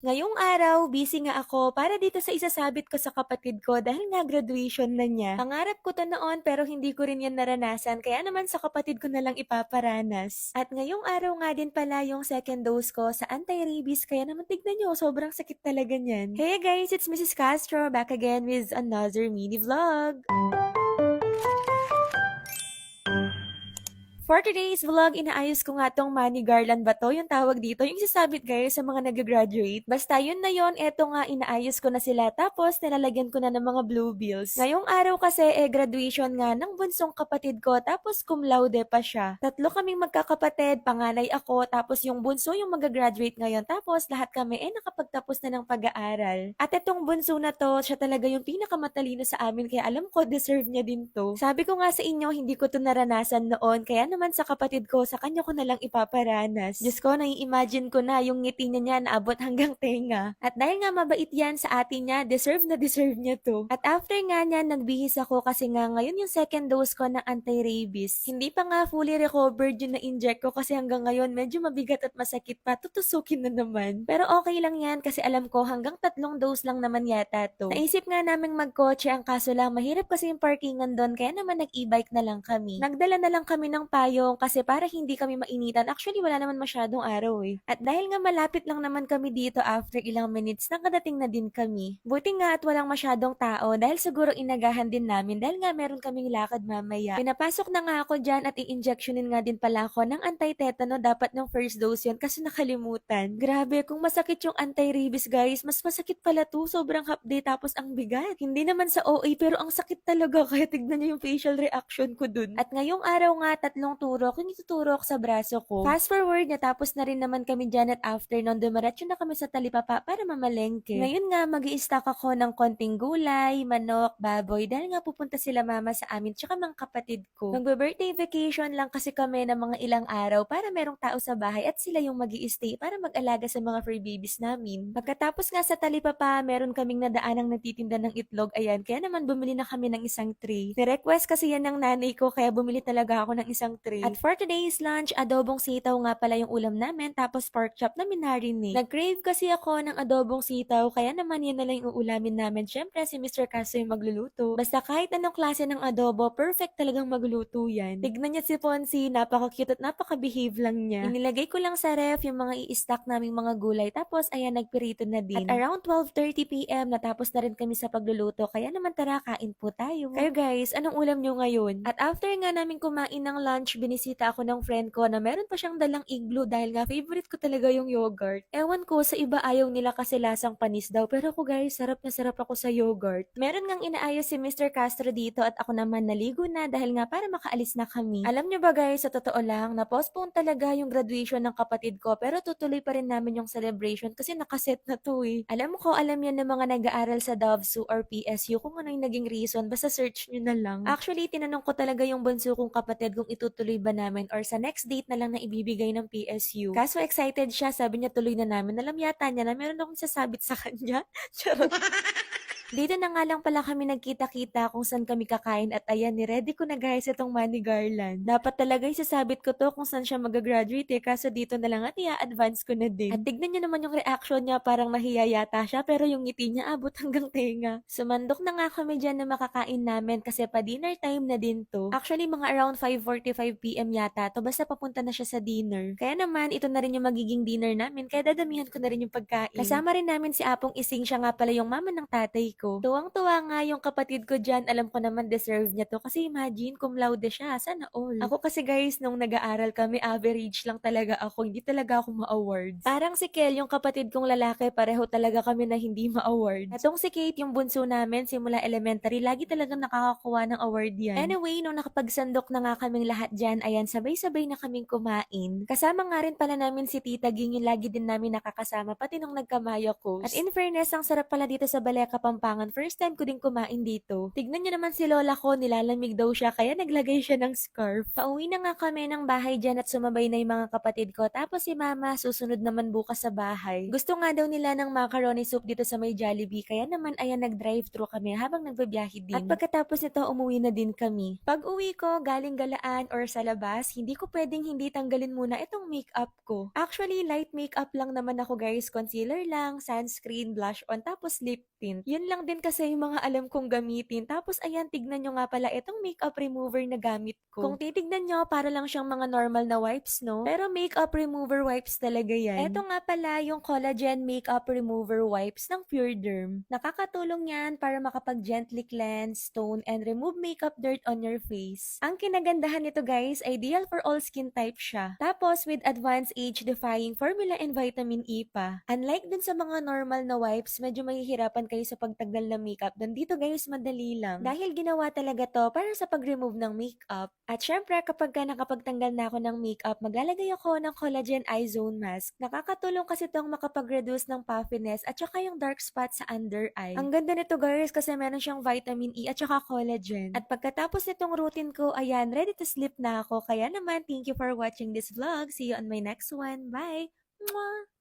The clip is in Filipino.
Ngayong araw, busy nga ako para dito sa isasabit ko sa kapatid ko dahil nga graduation na niya. Pangarap ko to noon pero hindi ko rin yan naranasan kaya naman sa kapatid ko na lang ipaparanas. At ngayong araw nga din pala yung second dose ko sa anti-rabies kaya naman tignan nyo, sobrang sakit talaga niyan. Hey guys, it's Mrs. Castro back again with another mini vlog. For today's vlog, inaayos ko nga tong money garland ba to? Yung tawag dito, yung isasabit guys sa mga nag-graduate. Basta yun na yun, eto nga inaayos ko na sila. Tapos nilalagyan ko na ng mga blue bills. Ngayong araw kasi eh graduation nga ng bunsong kapatid ko. Tapos cum laude pa siya. Tatlo kaming magkakapatid, panganay ako. Tapos yung bunso yung mag-graduate ngayon. Tapos lahat kami eh nakapagtapos na ng pag-aaral. At itong bunso na to, siya talaga yung pinakamatalino sa amin. Kaya alam ko, deserve niya din to. Sabi ko nga sa inyo, hindi ko to naranasan noon. Kaya naman sa kapatid ko, sa kanya ko na lang ipaparanas. Diyos ko, nai-imagine ko na yung ngiti niya niya naabot hanggang tenga. At dahil nga mabait yan sa atin niya, deserve na deserve niya to. At after nga niya, nagbihis ako kasi nga ngayon yung second dose ko ng anti-rabies. Hindi pa nga fully recovered yung na-inject ko kasi hanggang ngayon medyo mabigat at masakit pa. Tutusukin na naman. Pero okay lang yan kasi alam ko hanggang tatlong dose lang naman yata to. Naisip nga naming magkotse ang kaso lang mahirap kasi yung parkingan doon kaya naman nag-e-bike na lang kami. Nagdala na lang kami ng payong kasi para hindi kami mainitan. Actually wala naman masyadong araw eh. At dahil nga malapit lang naman kami dito after ilang minutes nakadating na din kami. Buti nga at walang masyadong tao dahil siguro inagahan din namin dahil nga meron kaming lakad mamaya. Pinapasok na nga ako dyan at i-injectionin nga din pala ako ng anti-tetano dapat ng first dose yun kasi nakalimutan. Grabe, kung masakit yung anti-rabies guys, mas masakit pala to. Sobrang hapde tapos ang bigat. Hindi naman sa OA pero ang sakit talaga kaya tignan niyo yung facial reaction ko dun. At ngayong araw nga, tatlong turok yung ituturo sa braso ko. Fast forward, natapos na rin naman kami dyan at after nun, dumiretso na kami sa talipapa para mamalengke. Ngayon nga, mag stock ako ng konting gulay, manok, baboy, dahil nga pupunta sila mama sa amin tsaka mga kapatid ko. Magbe-birthday vacation lang kasi kami ng mga ilang araw para merong tao sa bahay at sila yung mag stay para mag-alaga sa mga fur babies namin. Pagkatapos nga sa talipapa, meron kaming nadaanang nagtitinda ng itlog, ayan, kaya naman bumili na kami ng isang tray. Ni-request kasi yan ng nanay ko, kaya bumili talaga ako ng isang tray. At for today's lunch, adobong sitaw nga pala yung ulam namin, tapos pork chop na minarinig. Nag-crave kasi ako ng adobong sitaw, kaya naman yan na lang yung uulamin namin. Syempre, si Mr. Caso yung magluluto. Basta kahit anong klase ng adobo, perfect talagang magluto yan. Tignan niya si Ponzi, napaka-cute at napaka-behave lang niya. Inilagay ko lang sa ref yung mga i-stack naming mga gulay, tapos ayan, nagpirito na din. At around 12.30pm, natapos na rin kami sa pagluluto, kaya naman tara, kain po tayo. Kayo guys, anong ulam nyo ngayon? At after nga namin kumain ng lunch, binisita ako ng friend ko na meron pa siyang dalang igloo dahil nga favorite ko talaga yung yogurt. Ewan ko, sa iba ayaw nila kasi lasang panis daw, pero ako guys, sarap na sarap ako sa yogurt. Meron ngang inaayos si Mr. Castro dito at ako naman naligo na dahil nga para makaalis na kami. Alam nyo ba guys, sa totoo lang, na-postpone talaga yung graduation ng kapatid ko pero tutuloy pa rin namin yung celebration kasi nakaset na to eh. Alam ko, alam yan ng mga nag-aaral sa Dovsu or PSU kung ano yung naging reason, basta search nyo na lang. Actually, tinanong ko talaga yung bunso kong kapatid kung itutuloy ba namin or sa next date na lang na ibibigay ng PSU. Kaso excited siya, sabi niya tuloy na namin. Alam yata niya na meron akong sasabit sa kanya. Charot. Dito na nga lang pala kami nagkita-kita kung saan kami kakain at ayan, ni-ready ko na guys itong money garland. Dapat talaga isasabit ko to kung saan siya mag-graduate eh, kaso dito na lang at i-advance ko na din. At tignan niyo naman yung reaction niya, parang nahiya yata siya pero yung ngiti niya abot hanggang tenga. Sumandok na nga kami dyan na makakain namin kasi pa dinner time na din to. Actually, mga around 5.45pm yata to, basta papunta na siya sa dinner. Kaya naman, ito na rin yung magiging dinner namin, kaya dadamihan ko na rin yung pagkain. Kasama rin namin si Apong Ising, siya nga pala yung mama ng tatay ko. Tuwang-tuwa nga yung kapatid ko dyan. Alam ko naman deserve niya to. Kasi imagine, cum laude siya. Sana all. Ako kasi guys, nung nag-aaral kami, average lang talaga ako. Hindi talaga ako ma-awards. Parang si Kel, yung kapatid kong lalaki, pareho talaga kami na hindi ma-awards. Atong si Kate, yung bunso namin, simula elementary, lagi talagang nakakakuha ng award yan. Anyway, nung nakapagsandok na nga kaming lahat dyan, ayan, sabay-sabay na kaming kumain. Kasama nga rin pala namin si Tita Ging, yung lagi din namin nakakasama, pati nung nagkamaya ko. At in fairness, ang sarap pala dito sa Baleka, Pampanga Kapampangan. First time ko din kumain dito. Tignan nyo naman si lola ko, nilalamig daw siya kaya naglagay siya ng scarf. Pauwi na nga kami ng bahay dyan at sumabay na yung mga kapatid ko. Tapos si mama susunod naman bukas sa bahay. Gusto nga daw nila ng macaroni soup dito sa may Jollibee kaya naman ayan nag-drive-thru kami habang nagbabiyahe din. At pagkatapos nito umuwi na din kami. Pag uwi ko galing galaan or sa labas, hindi ko pwedeng hindi tanggalin muna itong makeup ko. Actually, light makeup lang naman ako guys. Concealer lang, sunscreen, blush on, tapos lip tint. Yun lang din kasi yung mga alam kong gamitin. Tapos ayan, tignan nyo nga pala itong makeup remover na gamit ko. Kung titignan nyo, para lang siyang mga normal na wipes, no? Pero makeup remover wipes talaga yan. Ito nga pala yung collagen makeup remover wipes ng Pure Derm. Nakakatulong yan para makapag-gently cleanse, tone, and remove makeup dirt on your face. Ang kinagandahan nito guys, ideal for all skin type siya. Tapos with advanced age-defying formula and vitamin E pa. Unlike dun sa mga normal na wipes, medyo mahihirapan kayo sa pagtanggal ng makeup. Dun dito guys, madali lang. Dahil ginawa talaga to para sa pag-remove ng makeup. At syempre, kapag ka nakapagtanggal na ako ng makeup, maglalagay ako ng collagen eye zone mask. Nakakatulong kasi itong makapag-reduce ng puffiness at saka yung dark spot sa under eye. Ang ganda nito guys kasi meron siyang vitamin E at saka collagen. At pagkatapos nitong routine ko, ayan, ready to sleep na ako. Kaya naman, thank you for watching this vlog. See you on my next one. Bye! Mwah!